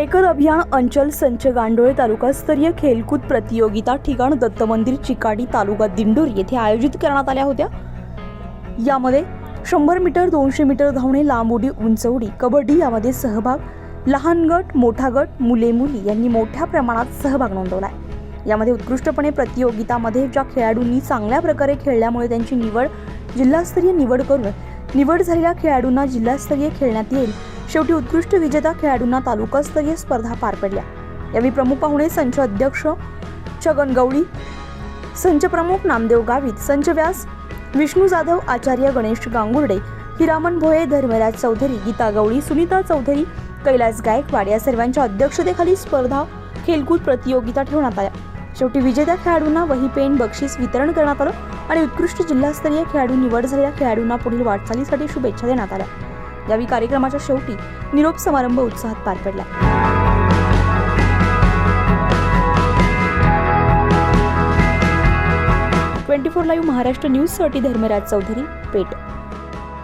एकल अभियान अंचल संच गांडोळे तालुकास्तरीय खेलकूद प्रतियोगिता ठिकाण दत्त मंदिर चिकाडी तालुका दिंडोरी येथे आयोजित करण्यात आल्या होत्या. यामध्ये शंभर मीटर दोनशे मीटर धावणे लांब उडी उंच उडी कबड्डी यामध्ये सहभाग लहान गट मोठा गट मुले मुली यांनी मोठ्या प्रमाणात सहभाग नोंदवला आहे. यामध्ये उत्कृष्टपणे प्रतियोगितामध्ये ज्या खेळाडूंनी चांगल्या प्रकारे खेळल्यामुळे त्यांची निवड जिल्हास्तरीय निवड करून निवड झालेल्या खेळाडूंना जिल्हास्तरीय खेळण्यात येईल शेवटी उत्कृष्ट विजेता खेळाडूंना तालुकास्तरीय स्पर्धा पार पडल्या. यावेळी प्रमुख पाहुणे संच अध्यक्ष छगन गवळी संच प्रमुख नामदेव गावित संच व्यास विष्णू जाधव आचार्य गणेश गांगुर्डे हिरामन भोये धर्मराज चौधरी गीता गवळी सुनीता चौधरी कैलास गायकवाड या सर्वांच्या अध्यक्षतेखाली स्पर्धा खेलकूद प्रतियोगिता ठेवण्यात आल्या. शेवटी विजेत्या खेळाडूंना वही पेन बक्षीस वितरण करण्यात आलं आणि उत्कृष्ट जिल्हास्तरीय खेळाडू निवड झालेल्या खेळाडूंना पुढील वाटचालीसाठी शुभेच्छा देण्यात आल्या. यावेळी कार्यक्रमाच्या शेवटी निरोप समारंभ उत्साहात पार पडला. ट्वेंटी फोर लाईव्ह महाराष्ट्र न्यूजसाठी धर्मराज चौधरी पेठ.